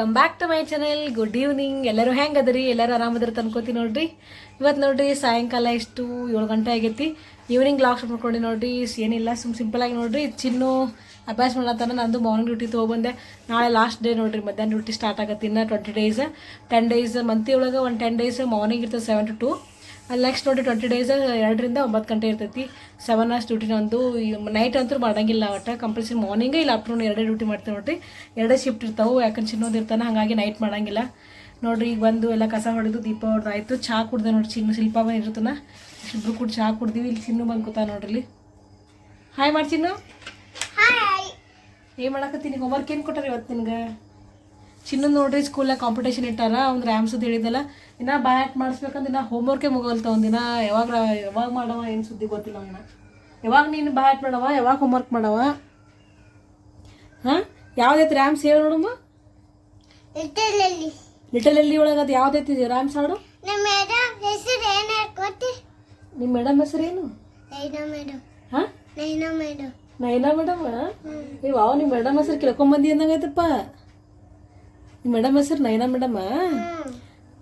Welcome back to my channel good evening ಎಲ್ಲರೂ ಹೆಂಗೆ ಅದರಿ ಎಲ್ಲರೂ ಆರಾಮದ್ರ ತನ್ಕೋತಿ ನೋಡ್ರಿ. ಇವತ್ತು ನೋಡ್ರಿ ಸಾಯಂಕಾಲ ಇಷ್ಟು ಏಳು ಗಂಟೆ ಆಗೈತಿ. ಈವ್ನಿಂಗ್ ಲಾಕ್ಸ್ ಮಾಡ್ಕೊಂಡು ನೋಡ್ರಿ. ಏನಿಲ್ಲ, ಸುಮ್ ಸಿಂಪಲ್ ಆಗಿ ನೋಡ್ರಿ. ಚಿನ್ನು ಅಭ್ಯಾಸ ಮಾಡತ್ತಾನ. ನಂದು ಮಾರ್ನಿಂಗ್ ಡ್ಯೂಟಿ ತೊಗೊಬಂದೆ. ನಾಳೆ ಲಾಸ್ಟ್ ಡೇ ನೋಡ್ರಿ. ಮಧ್ಯಾಹ್ನ ಡ್ಯೂಟಿ ಸ್ಟಾರ್ಟ್ ಆಗತ್ತೆ. ಇನ್ನು ಟ್ವೆಂಟಿ ಡೇಸ್ ಟೆನ್ ಡೇಸ್ ಮಂತಿ ಒಳಗೆ ಒಂದು ಟೆನ್ ಡೇಸ್ ಮಾರ್ನಿಂಗ್ ಇರ್ತದೆ ಸೆವೆನ್ ಟು ಟು ಅಲ್ಲಿ ನೆಕ್ಸ್ಟ್ ನೋಡಿ ಟ್ವೆಂಟಿ ಡೇಸ್ ಎರಡರಿಂದ ಒಂಬತ್ತು ಗಂಟೆ ಇರ್ತೈತಿ. ಸೆವೆನ್ ಅವರ್ಸ್ ಡ್ಯೂಟಿ ನಂದು. ನೈಟ್ ಅಂತೂ ಮಾಡಂಗಿಲ್ಲ ಒಟ್ಟು. ಕಂಪಲ್ಸರಿ ಮಾರ್ನಿಂಗ್ ಇಲ್ಲ ಆಫ್ಟರ್ನೂನ್ ಎರಡೇ ಡ್ಯೂಟಿ ಮಾಡ್ತೀವಿ ನೋಡ್ರಿ. ಎರಡೇ ಶಿಫ್ಟ್ ಇರ್ತಾವೆ ಯಾಕಂದ್ರೆ ಚಿನ್ನೋದು ಇರ್ತಾನೆ ಹಾಗಾಗಿ ನೈಟ್ ಮಾಡಂಗಿಲ್ಲ. ನೋಡ್ರಿ ಈಗ ಬಂದು ಎಲ್ಲ ಕಸ ಹೊಡೆದು ದೀಪ ಹೊಡೆದು ಆಯಿತು. ಚಹಾ ಕುಡ್ದೆ ನೋಡ್ರಿ ಚಿನ್ನು ಶಿಲ್ಪ ಬಂದಿರ್ತಾನ ಇಬ್ಬರು ಕೂಡ ಚಹಾ ಕುಡ್ದೀವಿ. ಇಲ್ಲಿ ಚಿನ್ನು ಬಂದು ಕೂತ ನೋಡ್ರಿ ಇಲ್ಲಿ. ಹಾಯ್ ಮಾಡಿ ಚಿನ್ನು. ಏನು ಮಾಡಕತ್ತೀನಿ ಹೋಮ್ವರ್ಕ್ ಏನು ಕೊಟ್ಟಾರೆ ಇವತ್ತು ನಿನ್ಗೆ? ಚಿನ್ನ ನೋಡ್ರಿ ಸ್ಕೂಲಾಗ ಕಾಂಪಿಟೇಷನ್ ಇಟ್ಟಾರ, ಅವ್ನು ರ್ಯಾಮ್ಸದ್ದು ಹೇಳಿದಲ್ಲ, ಇನ್ನ ಬ್ಯಾಟ್ ಮಾಡಿಸ್ಬೇಕಂದ್ರೆ ಇನ್ನ ಹೋಮ್ವರ್ಕೇ ಮುಗಲ್ತ ಒಂದಿನ ಯಾವಾಗ ಯಾವಾಗ ಮಾಡವ, ಏನು ಸುದ್ದಿ ಗೊತ್ತಿಲ್ಲ ಅವನ ಯಾವಾಗ ನೀನು ಬ್ಯಾಟ್ ಮಾಡವ, ಯಾವಾಗ ಹೋಮ್ವರ್ಕ್ ಮಾಡವ? ಹಾಂ? ಯಾವ್ದೈತಿ ರ್ಯಾಮ್ಸ್ ಹೇಳಿ ನೋಡಮ್ಮ. ಲಿಟಲ್ ಎಲ್ಲಿ ಒಳಗೆ ಅದು ಯಾವ್ದೈತಿ ರ್ಯಾಮ್ಸ್ ಹಾಡು? ನಿಮ್ಮ ಮೇಡಮ್ ಹೆಸರು ಏನು ಹಾಂ? ನೈನಾ ಮೇಡಮ್ ನೈನಾ ಮೇಡಮ್ ಅವ ನಿಮ್ಮ ಮೇಡಮ್ ಹೆಸರು ಕೇಳ್ಕೊಂಬಂದಿ ಅಂದಂಗೈತಪ್ಪ ಮೇಡಮ್ ಹೆಸರು ನೈನಾ ಮೇಡಮ್ಮ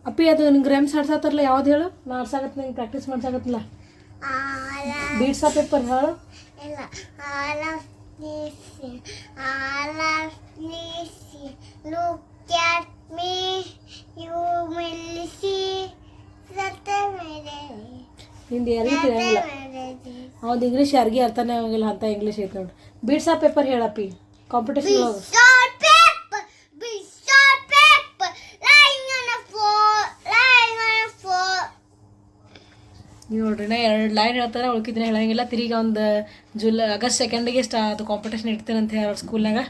ಅಪ್ಪಿ, ಅದು ನಿಂಗೆ ರೆಮ್ಸ್ ಆಡ್ಸಾತಾರಲ್ಲ ಯಾವ್ದು ಹೇಳು? ನಾ ಆಡ್ಸಾಗತ್ತೆ ನಿಂಗೆ ಪ್ರಾಕ್ಟೀಸ್ ಮಾಡ್ಸಾಗತ್ತಲ್ಲ ಆ ಪೇಪರ್ ಹೇಳು. ನಿಂದು ಇಂಗ್ಲೀಷ್ ಯಾರಿಗೆ ಅರ್ಥನೇ ಆಗಿಲ್ಲ ಅಂತ ಇಂಗ್ಲೀಷ್ ಐತೆ ನೋಡಿ. Beads paper ಹೇಳಪ್ಪಿ. ಕಾಂಪಿಟೇಷನ್ ನೀವು ನೋಡ್ರಿ, ನಾ ಎರಡು ಲೈನ್ ಹೇಳ್ತಾರೆ ಉಳ್ಕಿದ್ರೆ ಹೇಳಂಗಿಲ್ಲ. ತಿರುಗಿ ಒಂದು ಜುಲೈ, ಆಗಸ್ಟ್ ಸೆಕೆಂಡಿಗೆ ಸ್ಟಾ ಅದು ಕಾಂಪಿಟೇಷನ್ ಇಡ್ತೇನೆ ಅಂತ ಹೇಳಿ ಸ್ಕೂಲ್ನಾಗ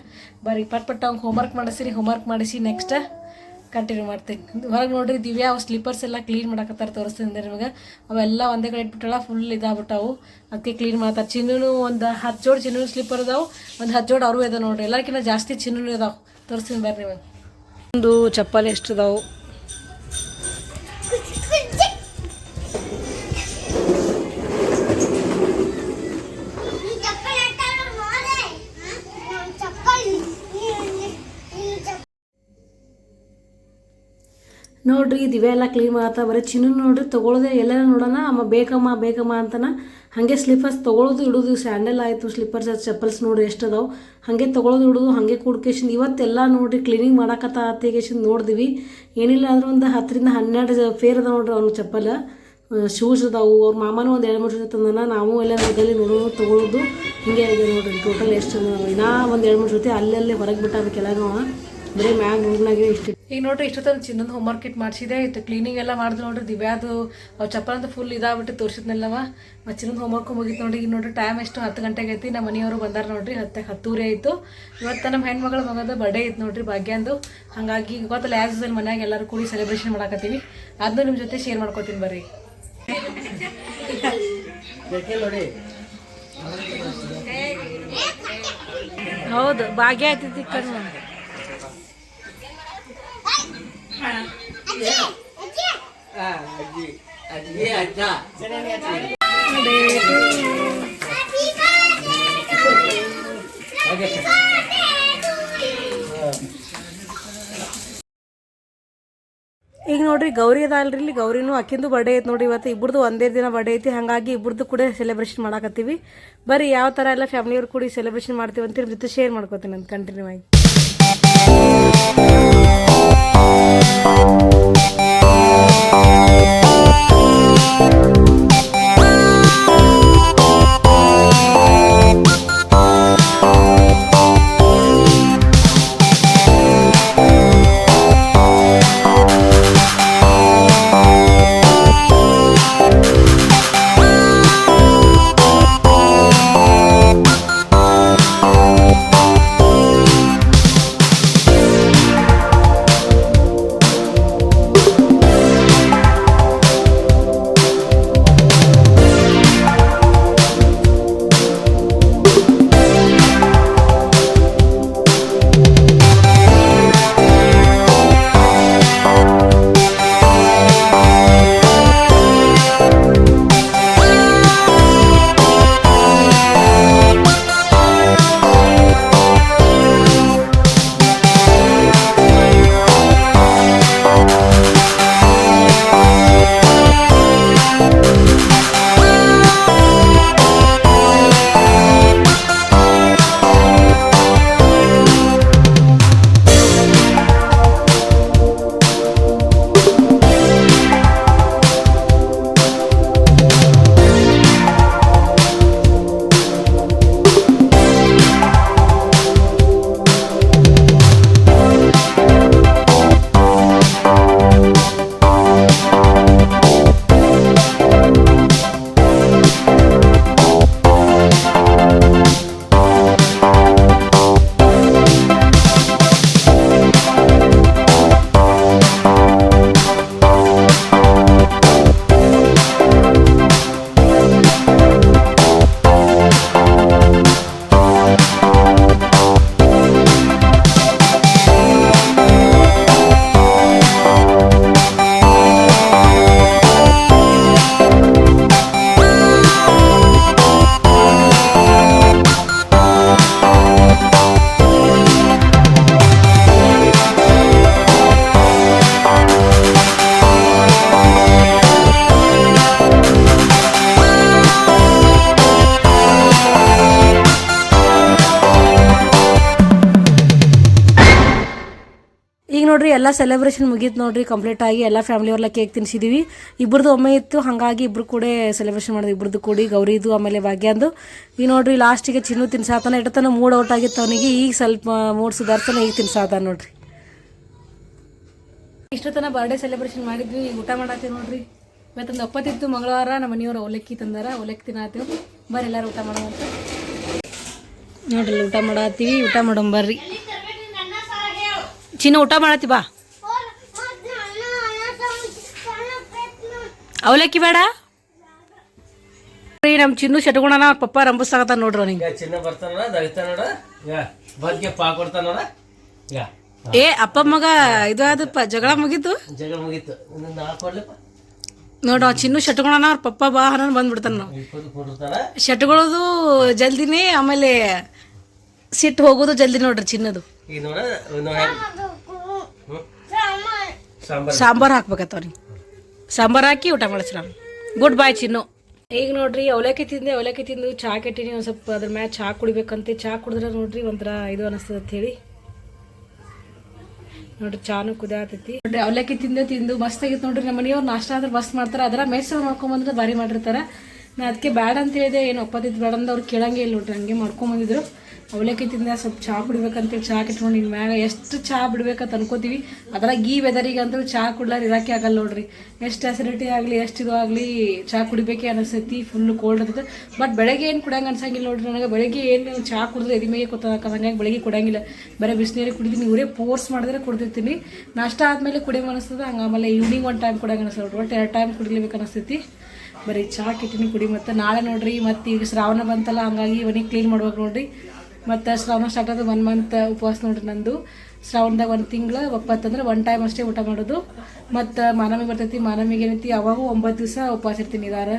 ಬರೀ ಪಟ್ ಪಟ್ ಅವ್ನು ಹೋಮ್ವರ್ಕ್ ಮಾಡಿಸಿರಿ ಹೋಮ್ವರ್ಕ್ ಮಾಡಿಸಿ ನೆಕ್ಸ್ಟ್ ಕಂಟಿನ್ಯೂ ಮಾಡ್ತೀನಿ. ಹೊರಗೆ ನೋಡ್ರಿ, ದಿವ್ಯಾ ಅವು ಸ್ಲೀಪರ್ಸ್ ಎಲ್ಲ ಕ್ಲೀನ್ ಮಾಡಕತ್ತಾರ ತೋರಿಸ್ತೀನಿ ನಿಮಗೆ. ಅವೆಲ್ಲ ಒಂದೇ ಕಡೆ ಇಟ್ಬಿಟ್ಟಲ್ಲ ಫುಲ್ ಇದಾಗ್ಬಿಟ್ಟಾವು. ಅದಕ್ಕೆ ಕ್ಲೀನ್ ಮಾಡ್ತಾರೆ. ಚಿನ್ನೂ ಒಂದು ಹತ್ತು ಜೋಡಿ ಚಿನ್ನು ಸ್ಲೀಪರ್ ಇದಾವೆ ಒಂದು ಹತ್ತು ಜೋಡಿ ಅವರು ಇದಾವೆ ನೋಡ್ರಿ. ಎಲ್ಲರಿಗಿಂತ ಜಾಸ್ತಿ ಚಿನ್ನೂ ಇದಾವೆ ತೋರಿಸ್ತೀನಿ ಬರ್ರಿ ನಿಮಗೆ. ಒಂದು ಚಪ್ಪಲಿ ಎಷ್ಟು ಇದಾವು ನೋಡ್ರಿ ಇದಿವೆ ಎಲ್ಲ ಕ್ಲೀನ್ ಮಾಡತ್ತ ಬರೀ ಚಿನ್ನು ನೋಡ್ರಿ ತೊಗೊಳೋದೆ ಎಲ್ಲರ ನೋಡೋಣ, ಅಮ್ಮ ಬೇಕಮ್ಮ ಬೇಕಮ್ಮ ಅಂತನ. ಹಾಗೆ ಸ್ಲಿಪ್ಪರ್ಸ್ ತೊಗೊಳೋದು ಇಡೋದು ಸ್ಯಾಂಡಲ್ ಆಯಿತು ಸ್ಲಿಪ್ಪರ್ಸ್ ಚಪ್ಪಲ್ಸ್ ನೋಡ್ರಿ ಎಷ್ಟು ಅದಾವೆ. ಹಾಗೆ ತೊಗೊಳೋದು ಇಡೋದು, ಹಾಗೆ ಕೂಡ್ಕೇಶನ್ ಇವತ್ತೆಲ್ಲ ನೋಡ್ರಿ ಕ್ಲೀನಿಂಗ್ ಮಾಡಕತ್ತ ಅತ್ತಿಗೇಶನ್ ನೋಡಿದ್ವಿ. ಏನಿಲ್ಲ ಅಂದ್ರೆ ಒಂದು ಹತ್ತರಿಂದ ಹನ್ನೆರಡು ಫೇರ್ ಅದ ನೋಡ್ರಿ ಅವ್ನ ಚಪ್ಪಲ್. ಶೂಸ್ ಅದಾವು, ಅವ್ರ ಮಾಮನೂ ಒಂದು ಎರಡು ಮೂರು ಜೊತೆ ತಂದನ, ನಾವು ಎಲ್ಲ ಮೊದಲೇ ನೋಡೋದು, ತೊಗೊಳೋದು ಹಿಂಗೆ ಇದೆ ನೋಡ್ರಿ ಟೋಟಲ್ ಎಷ್ಟು ಇನ್ನೂ ಒಂದು ಎರಡು ಮೂರು ಜೊತೆ ಅಲ್ಲಲ್ಲೇ ಹೊರಗೆ ಬಿಟ್ಟಾರ ಕೆಳಗೆ ಬರೀ ಮ್ಯಾಗ ರೂಮ್ನಾಗೆ ಇಷ್ಟು ಈಗ ನೋಡ್ರಿ ಇಷ್ಟೊತ್ತಲ್ಲಿ ಚಿನ್ನದ ಹೋಮ್ವರ್ಕ್ ಇಟ್ ಮಾಡಿಸಿದೆ ಇತ್ತು ಕ್ಲೀನಿಂಗ್ ಎಲ್ಲ ಮಾಡಿದ್ರು ನೋಡ್ರಿ ದಿವ್ಯಾದು ಅವು ಚಪ್ಪಲ್ ಅಂತ ಫುಲ್ ಇದಾಗ್ಬಿಟ್ಟು ತೋರಿಸಿದ್ನಲ್ಲವ, ಮತ್ತು ಚಿನ್ನದ ಹೋಮ್ವರ್ಕು ಮುಗೀತು ನೋಡಿ ಈಗ ನೋಡ್ರಿ ಟೈಮ್ ಎಷ್ಟು, ಹತ್ತು ಗಂಟೆಗೆ ಐತಿ ನಮ್ಮ ಮನೆಯವರು ಬಂದಾರ ನೋಡ್ರಿ, ಹತ್ತು ಹತ್ತೂರಿ ಆಯಿತು. ಇವತ್ತು ನಮ್ಮ ಹೆಣ್ಮಗಳ ಮಗದ ಬರ್ಡೇ ಇತ್ತು ನೋಡ್ರಿ ಭಾಗ್ಯಂದು. ಹಾಗಾಗಿ ಗೊತ್ತಲ್ಲ ಆ್ಯಸ್ ಮನ್ಯಾಗ ಎಲ್ಲರೂ ಕೂಡಿ ಸೆಲೆಬ್ರೇಷನ್ ಮಾಡಕತ್ತೀವಿ. ಅದನ್ನು ನಿಮ್ಮ ಜೊತೆ ಶೇರ್ ಮಾಡ್ಕೊತೀನಿ ಬರ್ರಿ. ಹೌದು, ಭಾಗ್ಯ ಆಯ್ತೈತಿ ಕಣ್ಣು ಈಗ ನೋಡ್ರಿ, ಗೌರಿ ಅದ ಅಲ್ರಿ ಇಲ್ಲಿ. ಗೌರಿನೂ ಅಕ್ಕಿಂದು ಬರ್ಡೇ ಐತೆ ನೋಡ್ರಿ ಇವತ್ತು. ಇಬ್ಬರದು ಒಂದೇ ದಿನ ಬರ್ಡೇ ಐತಿ. ಹಾಗಾಗಿ ಇಬ್ಬರದು ಕೂಡ ಸೆಲೆಬ್ರೇಷನ್ ಮಾಡಕತ್ತೀವಿ. ಬರಿ ಯಾವ ಥರ ಎಲ್ಲ ಫ್ಯಾಮಿಲಿಯವ್ರು ಕೂಡ ಸೆಲೆಬ್ರೇಷನ್ ಮಾಡ್ತೀವಿ ಅಂತ ನಿಮ್ಮ ಜೊತೆ ಶೇರ್ ಮಾಡ್ಕೋತೀನಿ ನಾನು ಕಂಟಿನ್ಯೂ ಆಗಿ. ಎಲ್ಲ ಸೆಲೆಬ್ರೇಷನ್ ಮುಗೀತು ನೋಡ್ರಿ ಕಂಪ್ಲೀಟ್ ಆಗಿ ಎಲ್ಲ ಫ್ಯಾಮಿಲಿಯವ್ರೆಲ್ಲ ಕೇಕ್ ತಿನ್ಸಿದೀವಿ. ಇಬ್ರದ್ದು ಒಮ್ಮೆ ಇತ್ತು, ಹಾಗಾಗಿ ಇಬ್ರು ಕೂಡ ಸೆಲೆಬ್ರೇಷನ್ ಮಾಡಿದ್ವಿ. ಇಬ್ರದ್ದು ಕೂಡಿ ಗೌರಿದು, ಆಮೇಲೆ ಭಾಗ್ಯಂದು. ಈ ನೋಡ್ರಿ ಲಾಸ್ಟಿಗೆ ಚಿನ್ನು ತಿನ್ಸಾತಾನ ಇಟ್ಟತನ ಮೂಡ್ ಔಟ್ ಆಗಿತ್ತು ಅವನಿಗೆ. ಈಗ ಸ್ವಲ್ಪ ಮೂಡ್ ಸುಧಾರ್ತಾನ ಈಗ ತಿನ್ಸಾತ ನೋಡ್ರಿ. ಇಷ್ಟು ತನ ಬರ್ಡೇ ಸೆಲೆಬ್ರೇಷನ್ ಮಾಡಿದ್ವಿ. ಈಗ ಊಟ ಮಾಡತ್ತೀವಿ ನೋಡ್ರಿ. ಇವತ್ತೊಂದು ಒಪ್ಪತ್ತಿತ್ತು. ಮಂಗಳವಾರ ನಮ್ಮ ಮನೆಯವರು ಅವಲಕ್ಕಿ ತಂದಾರ. ಅವಲಕ್ಕಿ ತಿನ್ನತ್ತೀವಿ. ಬರ್ರಿ, ಎಲ್ಲರೂ ಊಟ ಮಾಡೋವಂತ ನೋಡ್ರಿ ಊಟ ಮಾಡತ್ತೀವಿ. ಊಟ ಮಾಡೋಣ ಬರ್ರಿ. ಚಿನ್ನ, ಊಟ ಮಾಡತ್ತಿ ಬಾ. ಅವಲಕ್ಕಿ ಬೇಡ. ನಮ್ಮ ಚಿನ್ನು ಶಟ್ಕೊಳನ ಅವ್ರ ಪಪ್ಪ ರಂಬುಸಾಗತ್ತ ನೋಡ್ರಿ ಅವ್ನಿಗೆ. ಈಗ ಚಿನ್ನ ಬರ್ತಾನ ದಗಿತಾನ ನೋಡ. ಈಗ ಬಗ್ಗೆ ಪಾ ಕೊಡ್ತಾನ ನೋಡ. ಏ ಅಪ್ಪ ಮಗ ಇದು ಆದಪ್ಪ ಜಗಳ ಮುಗೀತು? ಜಗಳ ಮುಗೀತು. ಇನ್ನು ನಾ ಕೊಡ್ಲಪ್ಪ. ನೋಡ್ರಿ ಅವ್ ಚಿನ್ನು ಶಟ್ಕೊಳನ ಅವ್ರ ಪಪ್ಪ ಬಾ ಹನ್ನೊಂದು ಬಂದ್ಬಿಡ್ತಾನ ನಾವು ಶಟ್ಗಳದು ಜಲ್ದಿನೇ ಆಮೇಲೆ ಸಿಟ್ಟು ಹೋಗೋದು ಜಲ್ದಿ ನೋಡ್ರಿ ಚಿನ್ನದು. ನೋಡ ನೋಡ ಸಾಂಬಾರ್. ಸಾಂಬಾರು ಹಾಕ್ಬೇಕತ್ತ ಅವ್ನಿಗೆ. ಸಾಂಬಾರು ಹಾಕಿ ಊಟ ಮಾಡಿಸಿ ನಾನು. Good bye Chinnu. ಈಗ ನೋಡ್ರಿ ಅವಲಕ್ಕಿ ತಿಂದೆ ಅವಲಕ್ಕಿ ತಿಂದು ಚಹಾ ಕೆಟ್ಟಿನಿ ಒಂದು ಸ್ವಲ್ಪ ಅದ್ರ ಮ್ಯಾಲ ಚಹಾ ಕುಡಿಬೇಕಂತೆ. ಚಹಾ ಕುಡಿದ್ರೆ ನೋಡ್ರಿ ಒಂಥರ ಇದು ಅನಿಸ್ತದೆ ಅಂತ ಹೇಳಿ ನೋಡ್ರಿ ಚಾನು ಕುದಾತೈತಿ. ನೋಡ್ರಿ ಅವಲಕ್ಕಿ ತಿಂದೆ ತಿಂದು ಮಸ್ತ್ ಆಗಿತ್ತು ನೋಡ್ರಿ. ನಮ್ಮ ಮನೆಯವ್ರು ನಾಷ್ಟ ಆದ್ರೆ ಮಸ್ತ್ ಮಾಡ್ತಾರೆ. ಅದರ ಮೆಸ್ಸಲ್ಲಿ ಮಾಡ್ಕೊಂಬಂದ್ರೆ ಭಾರಿ ಮಾಡಿರ್ತಾರೆ. ನಾ ಅದಕ್ಕೆ ಬ್ಯಾಡ ಅಂತ ಹೇಳಿದೆ ಏನು ಒಪ್ಪತ್ತಿದ್ದು ಬೇಡ ಅಂದ್ರೆ ಅವ್ರು ಕೇಳಂಗೆ ಇಲ್ಲ ನೋಡ್ರಿ ಹಂಗೆ ಮಾಡ್ಕೊಂಬಂದಿದ್ರು ಅವಲಕ್ಕಿ ತಿಂದ ಸ್ವಲ್ಪ ಚಹಾ ಕುಡಿಬೇಕಂತೇಳಿ ಚಹಾ ಕಿಟ್ಕೊಂಡು ಇನ್ನು ಮ್ಯಾಗ ಎಷ್ಟು ಚಹಾ ಬಿಡ್ಬೇಕಂತ ಅನ್ಕೋತೀವಿ. ಅದ್ರಾಗ ಈ ವೆದರಿಗೆ ಅಂತೂ ಚಹಾ ಕುಡ್ಲಾರ ಇರೋಕೆ ಆಗಲ್ಲ ನೋಡ್ರಿ. ಎಷ್ಟು ಅಸಿಡಿಟಿ ಆಗಲಿ, ಎಷ್ಟು ಇದು ಆಗಲಿ ಚಹಾ ಕುಡಿಬೇಕೆ ಅನಿಸ್ತೈತಿ ಫುಲ್ಲು ಕೋಲ್ಡ್ ಇರ್ತದೆ. ಬಟ್ ಬೆಳಗ್ಗೆ ಏನು ಕುಡಿಯಂಗೆ ಅನ್ಸಂಗಿಲ್ಲ ನೋಡ್ರಿ ನನಗೆ. ಬೆಳಗ್ಗೆ ಏನು ಚಹಾ ಕುಡಿದ್ರೆ ಎದಿಮೆಗೆ ಗೊತ್ತಾಗ ಹಂಗಾಗಿ ಬೆಳಗ್ಗೆ ಕುಡಿಯಂಗಿಲ್ಲ. ಬರೀ ಬಿಸಿನೀರಿಗೆ ಕುಡಿತೀನಿ, ಇವರೇ ಪೋರ್ಸ್ ಮಾಡಿದ್ರೆ ಕುಡ್ದಿರ್ತೀನಿ. ನಾಷ್ಟ ಆದಮೇಲೆ ಕುಡಿಯಂಗೆ ಅನಿಸ್ತದೆ, ಹಂಗೆ ಆಮೇಲೆ ಈವ್ನಿಂಗ್ ಒಂದು ಟೈಮ್ ಕುಡಿಯಂಗೆ ಅನಿಸ್ತದೆ ಒಟ್ಟು ಎರಡು ಟೈಮ್ ಕುಡಿಲೇಬೇಕು ಅನಿಸ್ತೈತಿ ಬರೀ ಚಹಾ ಕಿಟ್ಟಿನಿ ಕುಡಿ ಮತ್ತು. ನಾಳೆ ನೋಡ್ರಿ, ಮತ್ತು ಈಗ ಶ್ರಾವಣ ಬಂತಲ್ಲ, ಹಂಗಾಗಿ ಇವನಿಗೆ ಕ್ಲೀನ್ ಮಾಡ್ಬೇಕು ನೋಡ್ರಿ. ಮತ್ತು ಶ್ರಾವಣ ಸ್ಟಾರ್ಟ್ ಆದ ಒನ್ ಮಂತ್ ಉಪವಾಸ ನೋಡ್ರಿ ನಂದು. ಶ್ರಾವಣದಾಗ ಒಂದು ತಿಂಗಳು ಒಪ್ಪತ್ತಂದ್ರೆ ಒನ್ ಟೈಮ್ ಅಷ್ಟೇ ಊಟ ಮಾಡೋದು. ಮತ್ತು ಮಾನಮಿ ಬರ್ತೈತಿ, ಮಾನಮಿಗೆ ಏನೈತಿ, ಅವಾಗೂ ಒಂಬತ್ತು ದಿವಸ ಉಪವಾಸ ಇರ್ತೀನಿ ಇದಾರ.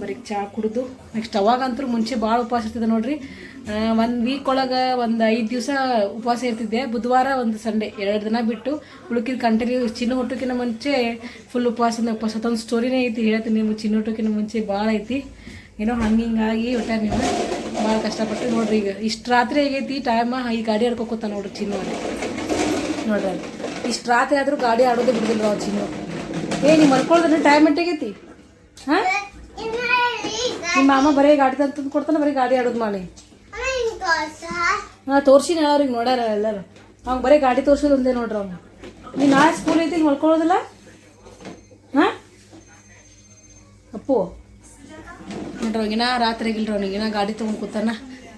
ಬರೀ ಚಹಾ ಕುಡಿದು. ನೆಕ್ಸ್ಟ್ ಅವಾಗಂತೂ ಮುಂಚೆ ಭಾಳ ಉಪವಾಸ ಇರ್ತದೆ ನೋಡ್ರಿ. ಒಂದು ವೀಕ್ ಒಳಗೆ ಒಂದು ಐದು ದಿವಸ ಉಪವಾಸ ಇರ್ತಿದ್ದೆ. ಬುಧವಾರ ಒಂದು ಸಂಡೇ ಎರಡು ದಿನ ಬಿಟ್ಟು ಉಳುಕಿದ ಕಂಟಿನ್ಯೂ ಚಿನ್ನ ಹುಟ್ಟೋಕ್ಕಿಂತ ಮುಂಚೆ ಫುಲ್ ಉಪವಾಸದಿಂದ ಉಪವಾಸ ಅದೊಂದು ಸ್ಟೋರಿನೇ ಐತಿ, ಹೇಳ್ತೀನಿ ನಿಮ್ಗೆ ಚಿನ್ನ ಹುಟ್ಟೋಕ್ಕಿಂತ ಮುಂಚೆ ಭಾಳ ಐತಿ. ಏನೋ ಹಂಗೆ ಹಿಂಗಾಗಿ ನೀವು ಭಾಳ ಕಷ್ಟಪಟ್ಟು ನೋಡ್ರಿ ಈಗ ಇಷ್ಟು ರಾತ್ರಿ ಆಗೈತಿ ಟೈಮ ಈ ಗಾಡಿ ಆಡ್ಕೊತ ನೋಡ್ರಿ ಚಿನ್ನು ಅಲ್ಲಿ ನೋಡ್ರಿ ಅಲ್ಲಿ ಇಷ್ಟು ರಾತ್ರಿ ಆದರೂ ಗಾಡಿ ಆಡೋದು ಬಿಡುದಿಲ್ಲ ಅವ್ರು ಚಿನ್ನು. ಏ, ನೀವು ಮಲ್ಕೊಳ್ಳೋದ್ರೆ ಟೈಮ್ ಎಟ್ಟಾಗೈತಿ ಹಾಂ? ನಿಮ್ಮ ಮಾಮ ಬರೀ ಗಾಡಿ ತಂದು ಕೊಡ್ತಾನೆ, ಬರೀ ಗಾಡಿ ಆಡೋದು ಮಾಡಿ ಹಾಂ, ತೋರ್ಸಿನ ಅವ್ರಿಗೆ ನೋಡ್ಯಾರ ಎಲ್ಲರೂ. ಅವ್ನು ಬರೀ ಗಾಡಿ ತೋರ್ಸೋದು ಒಂದೇ ನೋಡ್ರಿ ಅವ್ನು. ನೀನು ನಾಳೆ ಸ್ಕೂಲ್ ಐತಿ ಮಲ್ಕೊಳ್ಳೋದಿಲ್ಲ ಹಾಂ? ಅಪ್ಪು. ನೋಡ್ರಿ ರಾತ್ರಿ ಆಗಿಲ್ರಿ ಗಾಡಿ ತೊಗೊಂಡು ಕೂತಾನ.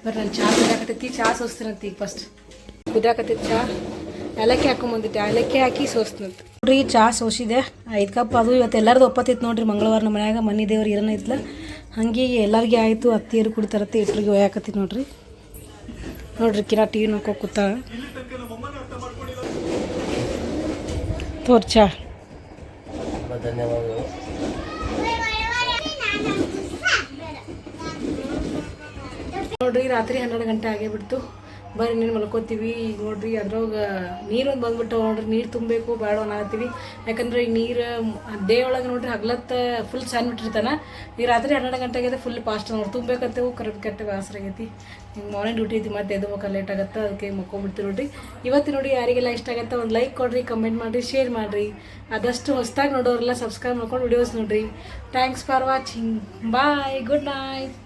ಬರ್ರಿ ನಾನು ಚಹಾ ಕುದಾಕತ್ತೈತಿ ಚಹಾ ಸೋಸ್ತೀನಂತ ಈಗ ಫಸ್ಟ್ ಕುದಿಯಾಕತ್ತೈತಿ ಚಾ. ಏಲಕ್ಕಿ ಹಾಕೊಂಬಂದಿಟ್ಟೆ ಏಲಕ್ಕಿ ಹಾಕಿ ಸೋಸ್ತಂತ ನೋಡ್ರಿ ಚಹಾ ಸೋಸಿದೆ. ಐದು ಕಪ್ ಅದು ಇವತ್ತು ಎಲ್ಲರದು ಒಪ್ಪತ್ತೈತಿ ನೋಡ್ರಿ. ಮಂಗಳವಾರ ನಮ್ಮ ಮನ್ಯಾಗ ಮನೆ ದೇವ್ರು ಇರನ ಐತ್ಲ ಹಂಗೆ ಎಲ್ಲರಿಗೆ ಆಯಿತು. ಅತ್ತಿಯರು ಕುಡಿತಾರತ್ತೆ ಇಟ್ರಿಗೆ ಒಯ್ಯಾಕತ್ತಿ ನೋಡ್ರಿ. ನೋಡ್ರಿ, ಕಿರಾ ಟಿ ವಿ ನೋಡ್ಕೊ ಕೂತ ತೋರ್ ಧನ್ಯವಾದಗಳು. ನೋಡ್ರಿ, ರಾತ್ರಿ ಹನ್ನೆರಡು ಗಂಟೆ ಆಗೇ ಬಿಡ್ತು ಬರ್ರಿ ನೀನು ಮಲ್ಕೋತೀವಿ. ಈಗ ನೋಡ್ರಿ ಅದ್ರೊಳಗೆ ನೀರು ಬಂದ್ಬಿಟ್ಟು ನೋಡ್ರಿ. ನೀರು ತುಂಬಬೇಕು ಬೇಡ ಅನ್ನತ್ತೀವಿ ಯಾಕಂದ್ರೆ ಈಗ ನೀರು ಡೇ ಒಳಗೆ ನೋಡ್ರಿ, ಹಗ್ಲತ್ತ ಫುಲ್ ಸಣ್ಣ ಬಿಟ್ಟಿರ್ತಾನೆ. ಈ ರಾತ್ರಿ ಹನ್ನೆರಡು ಗಂಟೆ ಆಗಿದೆ ಫುಲ್ ಫಾಸ್ಟ್ ನೋಡಿ ತುಂಬಬೇಕಂತೇವು, ಕರೆಕ್ಟ್ ಕೆಟ್ಟ ಬೇಸರ ಆಗೈತಿ. ಹಿಂಗೆ ಮಾರ್ನಿಂಗ್ ಡ್ಯೂಟಿ ಐತಿ, ಮತ್ತೆ ಎದ್ದು ಲೇಟ್ ಆಗುತ್ತೆ, ಅದಕ್ಕೆ ಮಕ್ಕೊಂಬಿಡ್ತೀವಿ ನೋಡ್ರಿ. ಇವತ್ತು ನೋಡಿ, ಯಾರಿಗೆಲ್ಲ ಇಷ್ಟ ಆಗುತ್ತೆ, ಒಂದು ಲೈಕ್ ಕೊಡ್ರಿ ಕಮೆಂಟ್ ಮಾಡಿರಿ ಶೇರ್ ಮಾಡಿರಿ. ಆದಷ್ಟು ಹೊಸ್ದಾಗಿ ನೋಡೋರೆಲ್ಲ ಸಬ್ಸ್ಕ್ರೈಬ್ ಮಾಡ್ಕೊಂಡು ವಿಡಿಯೋಸ್ ನೋಡ್ರಿ. Thanks for watching bye good night